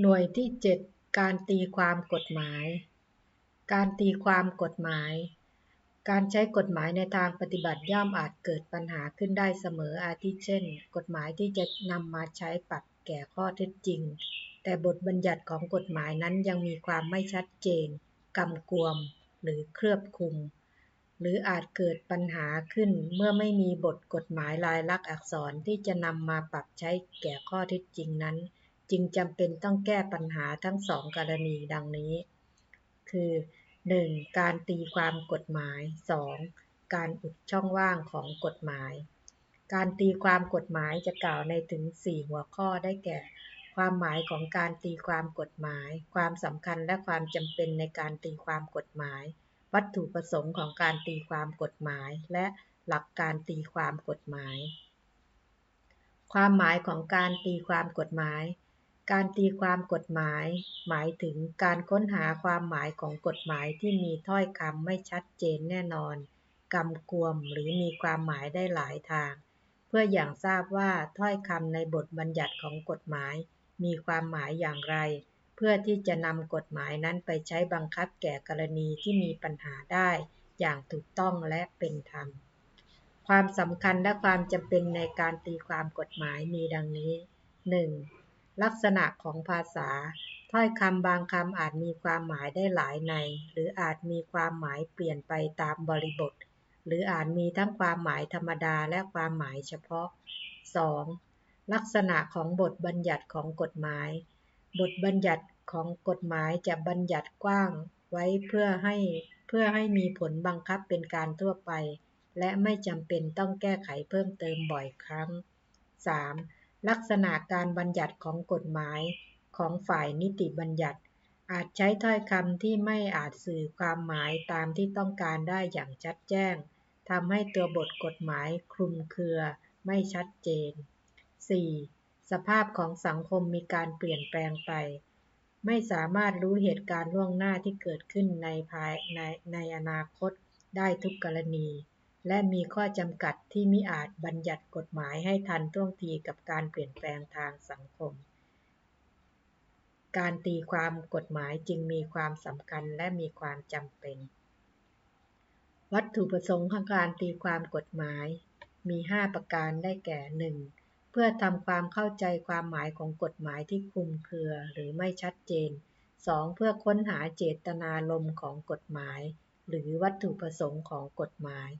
หน่วยที่ 7 การตีความกฎหมาย การตีความกฎหมาย การใช้กฎหมายในทางปฏิบัติย่อมอาจเกิดปัญหาขึ้นได้เสมออาทิเช่น กฎหมายที่จะนำมาใช้ปรับแก่ข้อเท็จจริง แต่บทบัญญัติของกฎหมายนั้นยังมีความไม่ชัดเจนกำกวม หรือเคลือบคุม หรืออาจเกิดปัญหาขึ้นเมื่อไม่มีบทกฎหมายลายลักษณ์อักษรที่จะนำมาปรับใช้แก่ข้อเท็จจริงนั้น จึงจำเป็นต้องแก้ปัญหาทั้งสองกรณีดังนี้ คือ 1. การตีความกฎหมาย 2. การอุดช่องว่างของกฎหมาย การตีความกฎหมายจะกล่าวในถึง 4 หัวข้อได้แก่ ความหมายของการตีความกฎหมาย ความสำคัญและความจำเป็นในการตีความกฎหมาย วัตถุประสงค์ของการตีความกฎหมาย และหลักการตีความกฎหมาย ความหมายของการตีความกฎหมาย การตีความกฎหมาย หมายถึงการค้นหาความหมายของกฎหมายที่มีถ้อยคำไม่ชัดเจนแน่นอน กำกวมหรือมีความหมายได้หลายทาง เพื่ออย่างทราบว่าถ้อยคำในบทบัญญัติของกฎหมาย มีความหมายอย่างไร เพื่อที่จะนำกฎหมายนั้นไปใช้บังคับแก่กรณีที่มีปัญหาได้ อย่างถูกต้องและเป็นธรรม ความสำคัญและความจำเป็นในการตีความกฎหมายมีดังนี้ 1. ลักษณะของภาษา ถ้อยคำบางคำอาจมีความหมายได้หลายใน หรืออาจมีความหมายเปลี่ยนไปตามบริบท หรืออาจมีทั้งความหมายธรรมดาและความหมายเฉพาะ 2. ลักษณะของบทบัญญัติของกฎหมาย บทบัญญัติของกฎหมายจะบัญญัติกว้างไว้เพื่อให้เพื่อให้มีผลบังคับเป็นการทั่วไป และไม่จำเป็นต้องแก้ไขเพิ่มเติมบ่อยครั้ง 3. ลักษณะการบัญญัติของกฎหมายของฝ่ายนิติบัญญัติ อาจใช้ถ้อยคำที่ไม่อาจสื่อความหมายตามที่ต้องการได้อย่างชัดแจ้งทำให้ตัวบทกฎหมายคลุมเครือไม่ชัดเจน 4. สภาพของสังคมมีการเปลี่ยนแปลงไป ไม่สามารถรู้เหตุการณ์ล่วงหน้าที่เกิดขึ้นในภายในในอนาคตได้ทุกกรณี และมีข้อจำกัดที่มิอาจบัญญัติกฎหมายให้ทันท่วงทีกับการเปลี่ยนแปลงทางสังคม การตีความกฎหมายจึงมีความสำคัญและมีความจำเป็น วัตถุประสงค์ของการตีความกฎหมาย มี 5 ประการได้แก่ 1. เพื่อทำความเข้าใจความหมายของกฎหมายที่คลุมเครือหรือไม่ชัดเจน 2. เพื่อค้นหาเจตนารมณ์ของกฎหมาย หรือวัตถุประสงค์ของกฎหมาย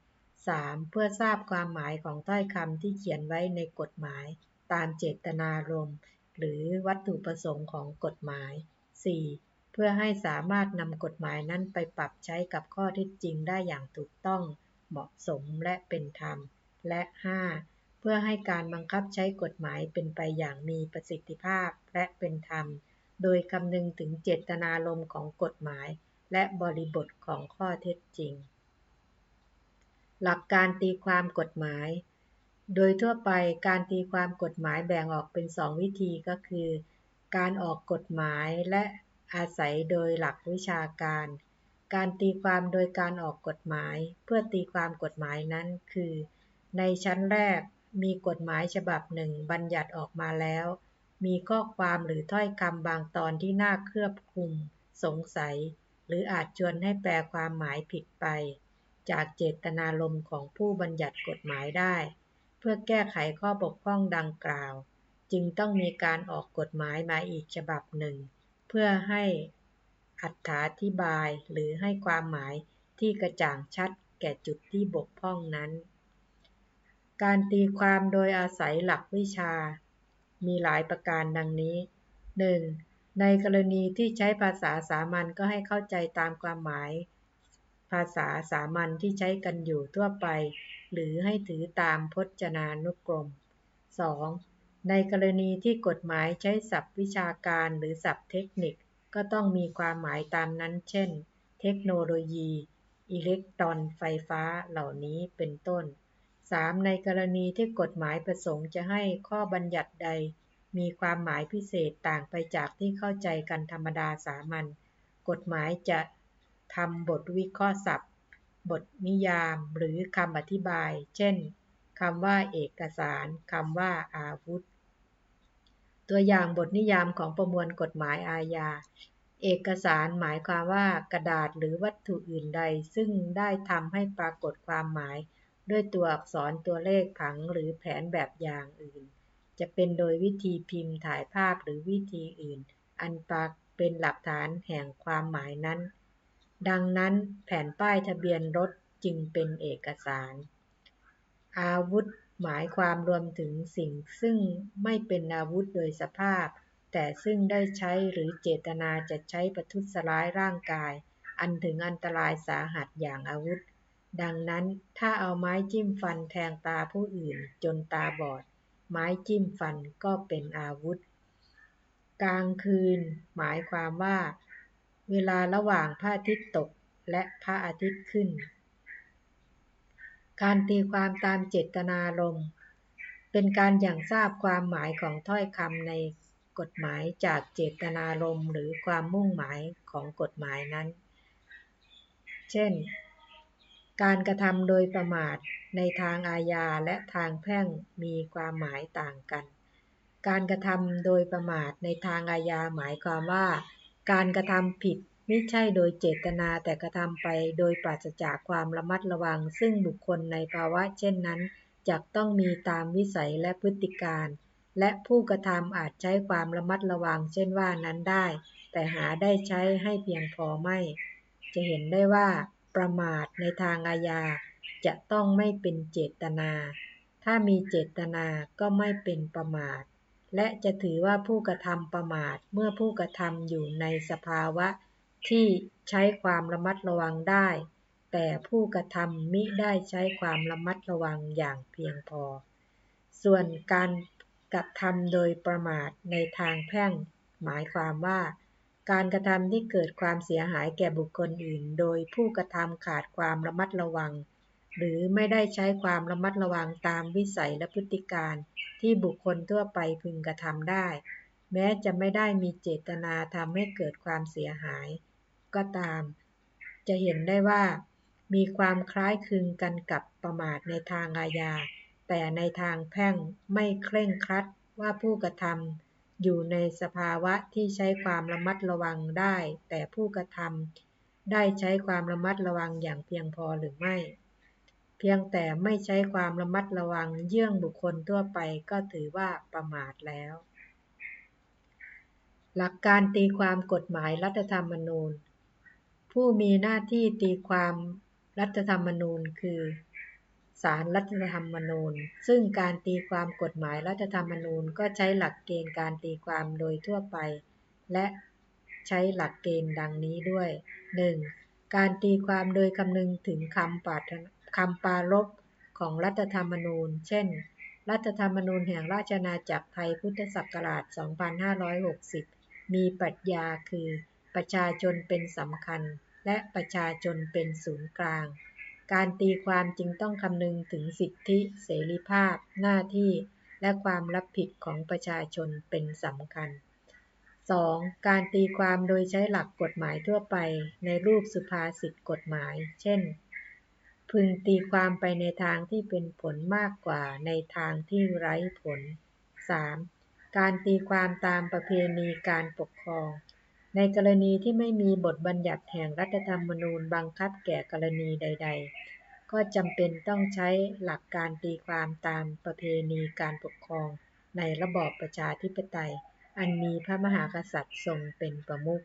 3. เพื่อทราบความหมายของถ้อยคำที่เขียนไว้ในกฎหมาย ตามเจตนารมณ์ หรือวัตถุประสงค์ของกฎหมาย 4. เพื่อให้สามารถนำกฎหมายนั้นไปปรับใช้กับข้อเท็จจริงได้อย่างถูกต้อง เหมาะสมและเป็นธรรม และ 5. เพื่อให้การบังคับใช้กฎหมายเป็นไปอย่างมีประสิทธิภาพและเป็นธรรม โดยคำนึงถึงเจตนารมณ์ของกฎหมาย และบริบทของข้อเท็จจริง หลักการตีความกฎหมาย โดยทั่วไปการตีความกฎหมายแบ่งออกเป็นสองวิธีก็คือ การออกกฎหมายและอาศัยโดยหลักวิชาการ การตีความโดยการออกกฎหมาย เพื่อตีความกฎหมายนั้นคือ ในชั้นแรกมีกฎหมายฉบับหนึ่งบัญญัติออกมาแล้ว มีข้อความหรือถ้อยคำบางตอนที่น่าเครือบคุม สงสัย หรืออาจชวนให้แปลความหมายผิดไป จากเจตนารมณ์ของผู้บัญญัติกฎหมายได้ เพื่อแก้ไขข้อบกพร่องดังกล่าว จึงต้องมีการออกกฎหมายมาอีกฉบับหนึ่ง เพื่อให้อัถาธิบายหรือให้ความหมายที่กระจ่างชัดแก่จุดที่บกพร่องนั้น การตีความโดยอาศัยหลักวิชา มีหลายประการดังนี้ 1. ในกรณีที่ใช้ภาษาสามัญก็ให้เข้าใจตามความหมาย ภาษาสามัญที่ใช้กันอยู่ทั่วไป หรือให้ถือตามพจนานุกรม 2. ในกรณีที่กฎหมายใช้ศัพท์วิชาการหรือศัพท์เทคนิค ก็ต้องมีความหมายตามนั้น เช่น เทคโนโลยี อิเล็กตรอนไฟฟ้าเหล่านี้เป็นต้น 3. ในกรณีที่กฎหมายประสงค์จะให้ข้อบัญญัติใด มีความหมายพิเศษต่างไปจากที่เข้าใจกันธรรมดาสามัญ กฎหมายจะ ทำบทวิเคราะห์ศัพท์ บทนิยาม หรือคำอธิบาย เช่นคำว่าเอกสารคำว่าอาวุธ ตัวอย่างบทนิยามของประมวลกฎหมายอาญา เอกสารหมายความว่ากระดาษหรือวัตถุอื่นใด ซึ่งได้ทำให้ปรากฏความหมาย ด้วยตัวอักษรตัวเลขผังหรือแผนแบบอย่างอื่น จะเป็นโดยวิธีพิมพ์ถ่ายภาพหรือวิธีอื่น อันปรากเป็นหลักฐานแห่งความหมายนั้น ดังนั้นแผ่นป้ายทะเบียนรถจึงเป็นเอกสาร อาวุธหมายความรวมถึงสิ่งซึ่งไม่เป็นอาวุธโดยสภาพ แต่ซึ่งได้ใช้หรือเจตนาจะใช้ประทุษร้ายร่างกาย อันถึงอันตรายสาหัสอย่างอาวุธ ดังนั้นถ้าเอาไม้จิ้มฟันแทงตาผู้อื่นจนตาบอด ไม้จิ้มฟันก็เป็นอาวุธ กลางคืน หมายความว่า เวลาระหว่างพระอาทิตย์ตกและพระอาทิตย์ขึ้น การตีความตามเจตนารมณ์ เป็นการอย่างทราบความหมายของถ้อยคำในกฎหมายจากเจตนารมณ์หรือความมุ่งหมายของกฎหมายนั้น เช่น การกระทำโดยประมาทในทางอาญาและทางแพ่งมีความหมายต่างกัน การกระทำโดยประมาทในทางอาญาหมายความว่า การกระทำผิดมิใช่โดยเจตนาแต่กระทำไปโดยปราศจากความระมัดระวัง ซึ่งบุคคลในภาวะเช่นนั้นจะต้องมีตามวิสัยและพฤติการ และผู้กระทำอาจใช้ความระมัดระวัง เช่นว่านั้นได้ แต่หาได้ใช้ให้เพียงพอไม่ จะเห็นได้ว่า ประมาทในทางอาญาจะต้องไม่เป็นเจตนา ถ้ามีเจตนาก็ไม่เป็นประมาท และจะถือว่าผู้กระทำประมาทเมื่อผู้กระทำอยู่ในสภาวะที่ใช้ความระมัดระวังได้ แต่ผู้กระทำมิได้ใช้ความระมัดระวังอย่างเพียงพอ ส่วนการกระทำโดยประมาทในทางแพ่ง หมายความว่า การกระทำที่เกิดความเสียหายแก่บุคคลอื่น โดยผู้กระทำขาดความระมัดระวัง หรือไม่ได้ใช้ความระมัดระวังตามวิสัยและพฤติการที่บุคคลทั่วไปพึงกระทำได้ แม้จะไม่ได้มีเจตนาทำให้เกิดความเสียหาย ก็ตาม จะเห็นได้ว่า มีความคล้ายคลึงกันกับประมาทในทางอาญา แต่ในทางแพ่งไม่เคร่งครัดว่าผู้กระทำอยู่ในสภาวะที่ใช้ความระมัดระวังได้ แต่ผู้กระทำได้ใช้ความระมัดระวังอย่างเพียงพอหรือไม่ พียงแต่ไม่ใช้ความระมัดระวังเยื่องบุคคลทั่วไปก็ถือว่าประมาทแล้ว หลักการตีความกฎหมายรัฐธรรมนูญ ผู้มีหน้าที่ตีความรัฐธรรมนูญคือศาลรัฐธรรมนูญ ซึ่งการตีความกฎหมายรัฐธรรมนูญก็ใช้หลักเกณฑ์การตีความโดยทั่วไป และใช้หลักเกณฑ์ดังนี้ด้วย 1. การตีความโดยคำนึงถึงคำปา คำปารบของรัฐธรรมนูญ เช่น รัฐธรรมนูญแห่งราชนาจักรไทยพุทธศักราช 2560 มีปรัชญาคือประชาชนเป็นสำคัญ และประชาชนเป็นศูนย์กลาง การตีความจึงต้องคำนึงถึงสิทธิ เสรีภาพ หน้าที่ และความรับผิดของประชาชนเป็นสำคัญ 2. การตีความโดยใช้หลักกฎหมายทั่วไปในรูปสุภาษิตกฎหมาย เช่น พึงตีความไปในทางที่เป็นผลมากกว่าในทางที่ไร้ผล 3. การตีความตามประเพณีการปกครอง ในกรณีที่ไม่มีบทบัญญัติแห่งรัฐธรรมนูญบังคับแก่กรณีใด ๆ ก็จำเป็นต้องใช้หลักการตีความตามประเพณีการปกครอง ในระบอบประชาธิปไตย อันมีพระมหากษัตริย์ทรงเป็นประมุข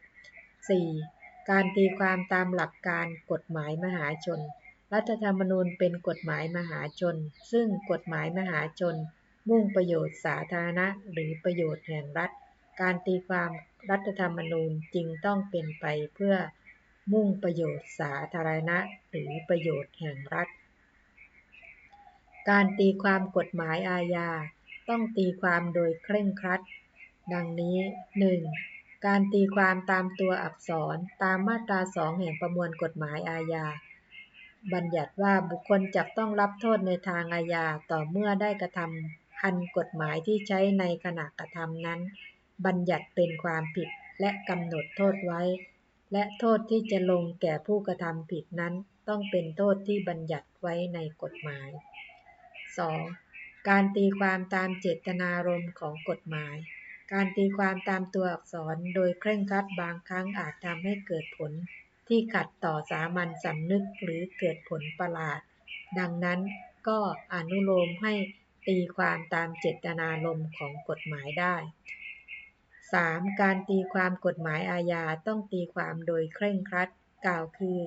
4. การตีความตามหลักการกฎหมายมหาชน รัฐธรรมนูญเป็นกฎหมายมหาชน ซึ่งกฎหมายมหาชน มุ่งประโยชน์สาธารณะ หรือประโยชน์แห่งรัฐ การตีความรัฐธรรมนูญจึงต้องเป็นไปเพื่อมุ่งประโยชน์สาธารณะ หรือประโยชน์แห่งรัฐ การตีความกฎหมายอาญา ต้องตีความโดยเคร่งครัด ดังนี้ 1. การตีความตามตัวอักษรตามมาตราสองแห่งประมวลกฎหมายอาญา บัญญัติว่าบุคคลจะต้องรับโทษในทางอาญาต่อเมื่อได้กระทำอันกฎหมายที่ใช้ในขณะกระทำนั้น บัญญัติเป็นความผิดและกำหนดโทษไว้ และโทษที่จะลงแก่ผู้กระทำผิดนั้น ต้องเป็นโทษที่บัญญัติไว้ในกฎหมาย 2. การตีความตามเจตนารมณ์ของกฎหมาย การตีความตามตัวอักษรโดยเคร่งครัดบางครั้งอาจทำให้เกิดผล ที่ขัดต่อสามัญสำนึกหรือเกิดผลประหลาด ดังนั้นก็อนุโลมให้ตีความตามเจตนารมณ์ของกฎหมายได้ 3. การตีความกฎหมายอาญาต้องตีความโดยเคร่งครัด กล่าวคือ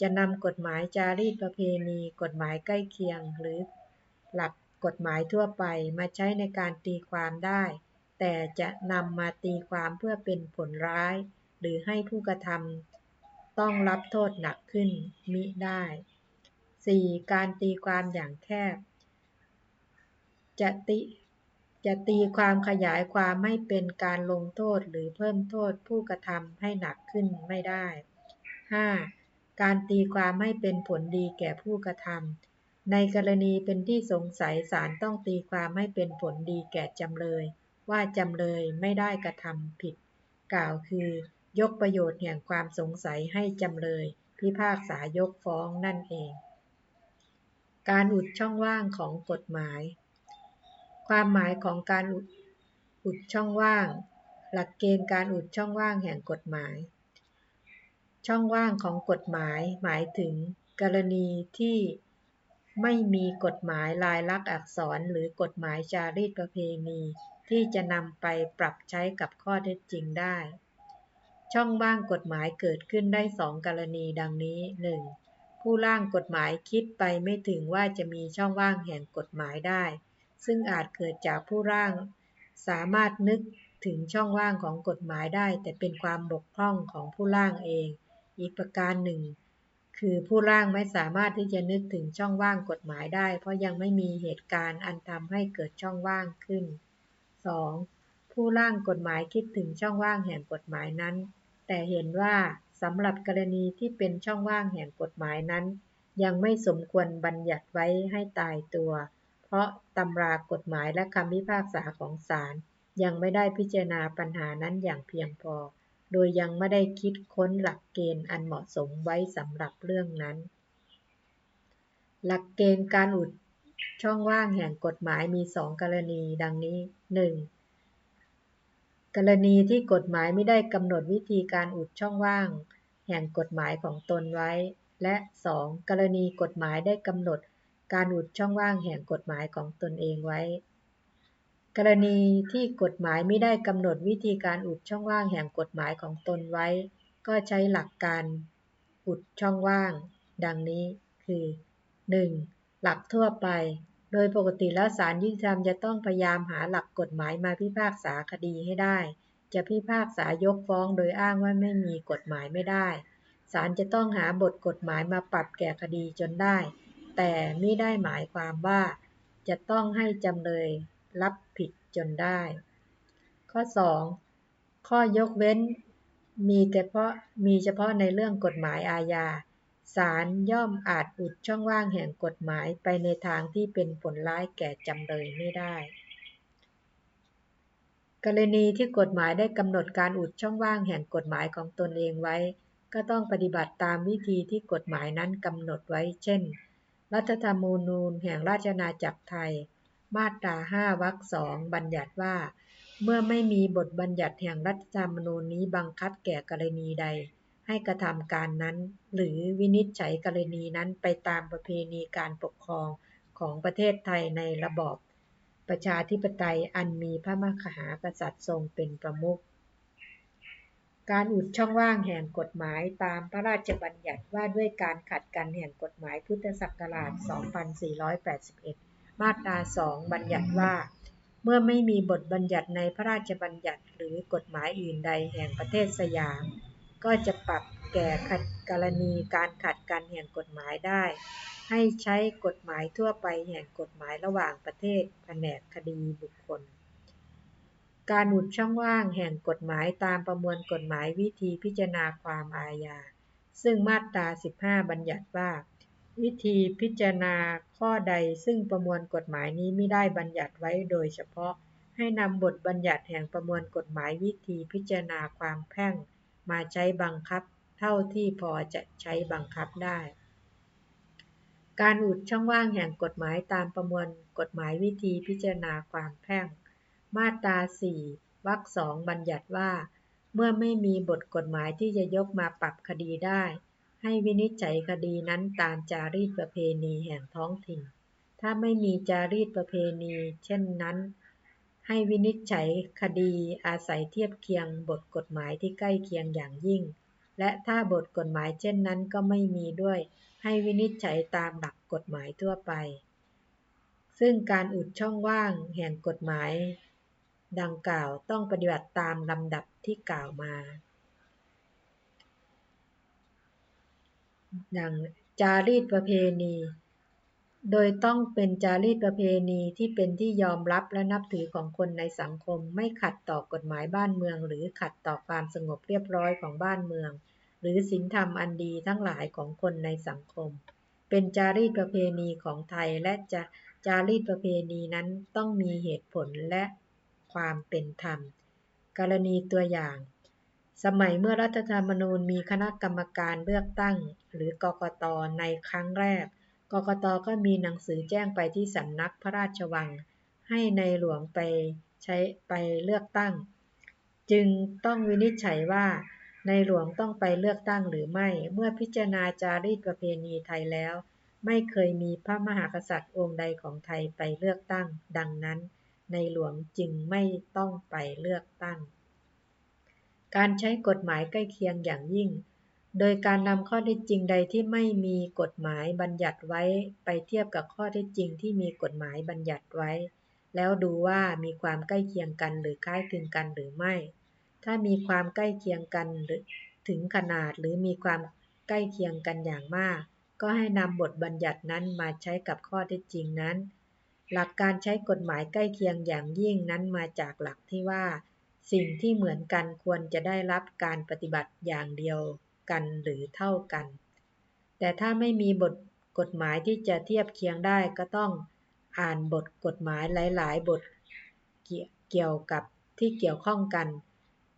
จะนำกฎหมายจารีตประเพณี กฎหมายใกล้เคียง หรือหลักกฎหมายทั่วไปมาใช้ในการตีความได้ แต่จะนำมาตีความเพื่อเป็นผลร้าย หรือให้ผู้กระทำ ต้องรับโทษหนักขึ้นมิได้ 4. การตีความอย่างแคบ จะติจะตีความขยายความให้เป็นการลงโทษหรือเพิ่มโทษผู้กระทำให้หนักขึ้นไม่ได้ 5. การตีความให้เป็นผลดีแก่ผู้กระทำในกรณีเป็นที่สงสัยศาลต้องตีความให้เป็นผลดีแก่จำเลย ว่าจำเลยไม่ได้กระทำผิด กล่าวคือ ยกประโยชน์แห่งความสงสัยให้จำเลย พิพากษายกฟ้องนั่นเอง การอุดช่องว่างของกฎหมาย ความหมายของการอุดช่องว่าง หลักเกณฑ์การอุดช่องว่างแห่งกฎหมาย ช่องว่างของกฎหมายหมายถึง กรณีที่ไม่มีกฎหมายลายลักษณ์อักษรหรือกฎหมายจารีตประเพณี ที่จะนำไปปรับใช้กับข้อเท็จจริงได้ ช่องว่างกฎหมายเกิดขึ้นได้สองกรณีดังนี้ 1. ผู้ร่างกฎหมายคิดไปไม่ถึงว่าจะมีช่องว่างแห่งกฎหมายได้ ซึ่งอาจเกิดจากผู้ร่าง สามารถนึกถึงช่องว่างของกฎหมายได้ แต่เป็นความบกพร่องของผู้ร่างเอง อีกประการหนึ่ง คือผู้ร่างไม่สามารถที่จะนึกถึงช่องว่างกฎหมายได้ เพราะยังไม่มีเหตุการณ์อันทำให้เกิดช่องว่างขึ้น 2. ผู้ร่างกฎหมายคิดถึงช่องว่างแห่งกฎหมายนั้น แต่เห็นว่าสำหรับกรณีที่เป็นช่องว่างแห่งกฎหมายนั้น ยังไม่สมควรบัญญัติไว้ให้ตายตัว เพราะตำรากฎหมายและคำพิพากษาของศาลยังไม่ได้พิจารณาปัญหานั้นอย่างเพียงพอ โดยยังไม่ได้คิดค้นหลักเกณฑ์อันเหมาะสมไว้สำหรับเรื่องนั้น หลักเกณฑ์การอุดช่องว่างแห่งกฎหมายมีสองกรณี ดังนี้ 1. กรณีที่กฎหมายไม่ได้กำหนดวิธีการอุดช่องว่าง แห่งกฎหมายของตนไว้ และ 2. กรณีกฎหมายได้กำหนดการอุดช่องว่างแห่งกฎหมายของตนเองไว้ กรณีที่กฎหมายไม่ได้กำหนดวิธีการอุดช่องว่างแห่งกฎหมายของตนไว้ ก็ใช้หลักการอุดช่องว่าง ดังนี้คือ 1. หลักทั่วไป โดยปกติแล้วศาลยุติธรรมจะต้องพยายามหาหลักกฎหมายมาพิพากษาคดีให้ได้ จะพิพากษายกฟ้องโดยอ้างว่าไม่มีกฎหมายไม่ได้ ศาลจะต้องหาบทกฎหมายมาปรับแก่คดีจนได้ แต่ไม่ได้หมายความว่า จะต้องให้จำเลยรับผิดจนได้ ข้อ 2. ข้อยกเว้นมีแต่เพาะมีเฉพาะในเรื่องกฎหมายอาญา ศาลย่อมอาจอุดช่องว่างแห่งกฎหมายไปในทางที่เป็นผลร้ายแก่จำเลยไม่ได้ กรณีที่กฎหมายได้กำหนดการอุดช่องว่างแห่งกฎหมายของตนเองไว้ ก็ต้องปฏิบัติตามวิธีที่กฎหมายนั้นกำหนดไว้ เช่น รัฐธรรมนูญแห่งราชอาณาจักรไทย มาตรา5วรรคสองบัญญัติว่า เมื่อไม่มีบทบัญญัติแห่งรัฐธรรมนูญนี้บังคับแก่กรณีใด ให้กระทำการนั้น หรือวินิจฉัยกรณีนั้นไปตามประเพณีการปกครองของประเทศไทยในระบอบประชาธิปไตยอันมีพระมหากษัตริย์ทรงเป็นประมุข การอุดช่องว่างแห่งกฎหมายตามพระราชบัญญัติว่าด้วยการขัดกันแห่งกฎหมายพุทธศักราช 2481 มาตรา 2 บัญญัติว่า เมื่อไม่มีบทบัญญัติในพระราชบัญญัติหรือกฎหมายอื่นใดแห่งประเทศสยาม ก็จะปรับแก่ขัดกรณีการขัดกันแห่งกฎหมายได้ ให้ใช้กฎหมายทั่วไปแห่งกฎหมายระหว่างประเทศแผนกคดีบุคคล การอุดช่องว่างแห่งกฎหมายตามประมวลกฎหมายวิธีพิจารณาความอาญา ซึ่งมาตรา 15 บัญญัติว่า วิธีพิจารณาข้อใดซึ่งประมวลกฎหมายนี้ไม่ได้บัญญัติไว้โดยเฉพาะให้นำบทบัญญัติแห่งประมวลกฎหมายวิธีพิจารณาความแพ่ง มาใช้บังคับ เท่าที่พอจะใช้บังคับได้ การอุดช่องว่างแห่งกฎหมายตามประมวลกฎหมายวิธีพิจารณาความแพ่ง มาตรา4วรรคสองบัญญัติว่า เมื่อไม่มีบทกฎหมายที่จะยกมาปรับคดีได้ ให้วินิจฉัยคดีนั้นตามจารีตประเพณีแห่งท้องถิ่น ถ้าไม่มีจารีตประเพณี เช่นนั้น ให้วินิจฉัยคดีอาศัยเทียบเคียงบทกฎหมายที่ใกล้เคียงอย่างยิ่ง และถ้าบทกฎหมายเช่นนั้นก็ไม่มีด้วย ให้วินิจฉัยตามหลักกฎหมายทั่วไป ซึ่งการอุดช่องว่างแห่งกฎหมาย ดังกล่าวต้องปฏิบัติตามลำดับที่กล่าวมา ดังจารีตประเพณี โดยต้องเป็นจารีตประเพณีที่เป็นที่ยอมรับและนับถือของคนในสังคม ไม่ขัดต่อกฎหมายบ้านเมือง หรือขัดต่อความสงบเรียบร้อยของบ้านเมือง หรือศีลธรรมอันดีทั้งหลายของคนในสังคม เป็นจารีตประเพณีของไทยและจะจารีตประเพณีนั้นต้องมีเหตุผลและความเป็นธรรม กรณีตัวอย่าง สมัยเมื่อรัฐธรรมนูญมีคณะกรรมการเลือกตั้ง หรือกกตในครั้งแรก กกตก็มีหนังสือแจ้งไปที่สำนักพระราชวัง ให้ในหลวงไปใช้ไปเลือกตั้ง จึงต้องวินิจฉัยว่าในหลวงต้องไปเลือกตั้งหรือไม่ เมื่อพิจารณาจารีตประเพณีไทยแล้ว ไม่เคยมีพระมหากษัตริย์องค์ใดของไทยไปเลือกตั้ง ดังนั้น ในหลวงจึงไม่ต้องไปเลือกตั้ง การใช้กฎหมายใกล้เคียงอย่างยิ่ง โดยการนำข้อเท็จจริงใดที่ไม่มีกฎหมายบัญญัติไว้ไปเทียบกับข้อเท็จจริงที่มีกฎหมายบัญญัติไว้ แล้วดูว่ามีความใกล้เคียงกันหรือคล้ายคลึงกันหรือไม่ ถ้ามีความใกล้เคียงกันถึงขนาดหรือมีความใกล้เคียงกันอย่างมาก ก็ให้นำบทบัญญัตินั้นมาใช้กับข้อเท็จจริงนั้น หลักการใช้กฎหมายใกล้เคียงอย่างยิ่งนั้นมาจากหลักที่ว่า สิ่งที่เหมือนกันควรจะได้รับการปฏิบัติอย่างเดียว กันหรือเท่ากัน แต่ถ้าไม่มีบทกฎหมายที่จะเทียบเคียงได้ก็ต้องอ่านบทกฎหมายหลาย ๆ บทเกี่ยวกับที่เกี่ยวข้องกัน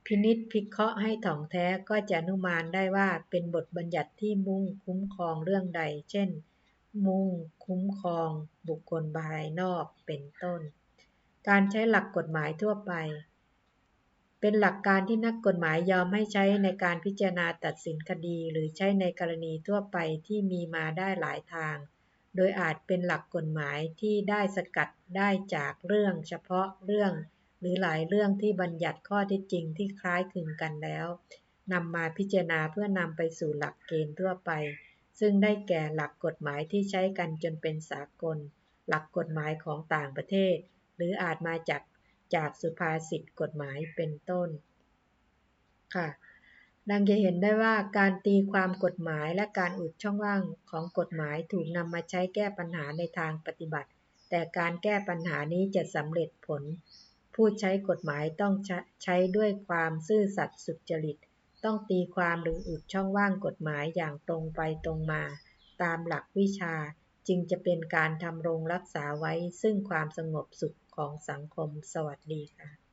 พินิจพิเคราะห์ให้ถ่องแท้ก็จะนุมานได้ว่าเป็นบทบัญญัติที่มุ่งคุ้มครองเรื่องใด เช่น มุ่งคุ้มครองบุคคลภายนอกเป็นต้น การใช้หลักกฎหมายทั่วไป เป็นหลักการที่นักกฎหมายยอมให้ใช้ในการพิจารณาตัดสินคดี หรือใช้ในกรณีทั่วไปที่มีมาได้หลายทาง โดยอาจเป็นหลักกฎหมายที่ได้สกัดได้จากเรื่องเฉพาะเรื่อง หรือหลายเรื่องที่บัญญัติข้อเท็จจริงที่คล้ายคลึงกันแล้วนำมาพิจารณาเพื่อนำไปสู่หลักเกณฑ์ทั่วไป ซึ่งได้แก่หลักกฎหมายที่ใช้กันจนเป็นสากล หลักกฎหมายของต่างประเทศ หรืออาจมาจาก จากสุภาษิตกฎหมายเป็นต้น ค่ะ ดังจะเห็นได้ว่าการตีความกฎหมายและการอุดช่องว่างของกฎหมายถูกนำมาใช้แก้ปัญหาในทางปฏิบัติ แต่การแก้ปัญหานี้จะสำเร็จผล ผู้ใช้กฎหมายต้องใช้ด้วยความซื่อสัตย์สุจริต ต้องตีความหรืออุดช่องว่างกฎหมายอย่างตรงไปตรงมา ตามหลักวิชาจึงจะเป็นการทำรงรักษาไว้ซึ่งความสงบสุข ของสังคม สวัสดีค่ะ